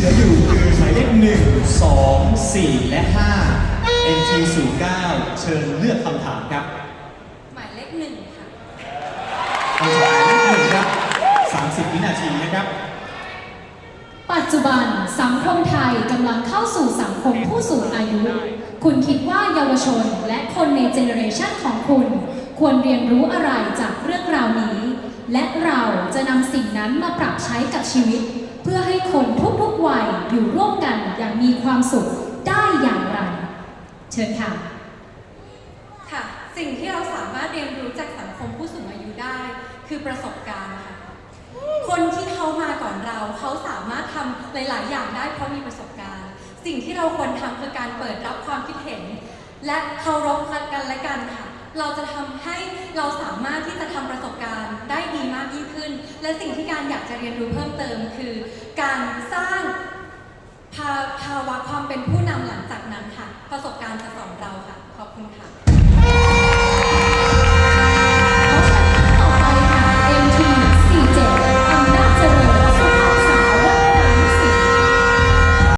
เหลืออยู่คือหมายเลข1 2 4และ5 NT 0 9เชิญเลือกคำถามครับหมายเลขหนึ่งค่ะ คำถามหมายเลขหนึ่งครับ30วินาทีนะครับ ปัจจุบันสังคมไทยกำลังเข้าสู่สังคมผู้สูงอายุ คุณคิดว่าเยาวชนและคนในเจเนอเรชันของคุณ ควรเรียนรู้อะไรจากเรื่องราวนี้ และเราจะนำสิ่งนั้นมาปรับใช้กับชีวิต เพื่อให้คนทุกๆวัยอยู่ร่วมกันอย่างมีความสุขได้อย่างไร เชิญค่ะ ค่ะ สิ่งที่เราสามารถเรียนรู้จากสังคมผู้สูงอายุได้ คือประสบการณ์ค่ะ คนที่เขามาก่อนเราเขาสามารถทำหลาย ๆ อย่างได้เพราะมีประสบการณ์ สิ่งที่เราควรทำคือการเปิดรับความคิดเห็น และเคารพกันและกันค่ะ เราจะทำให้เราสามารถที่จะทำประสบการณ์ได้ และสิ่งที่การอยากจะเรียนรู้เพิ่มเติมคือ การสร้างภาวะความเป็นผู้นำหลังจากนั้นค่ะประสบ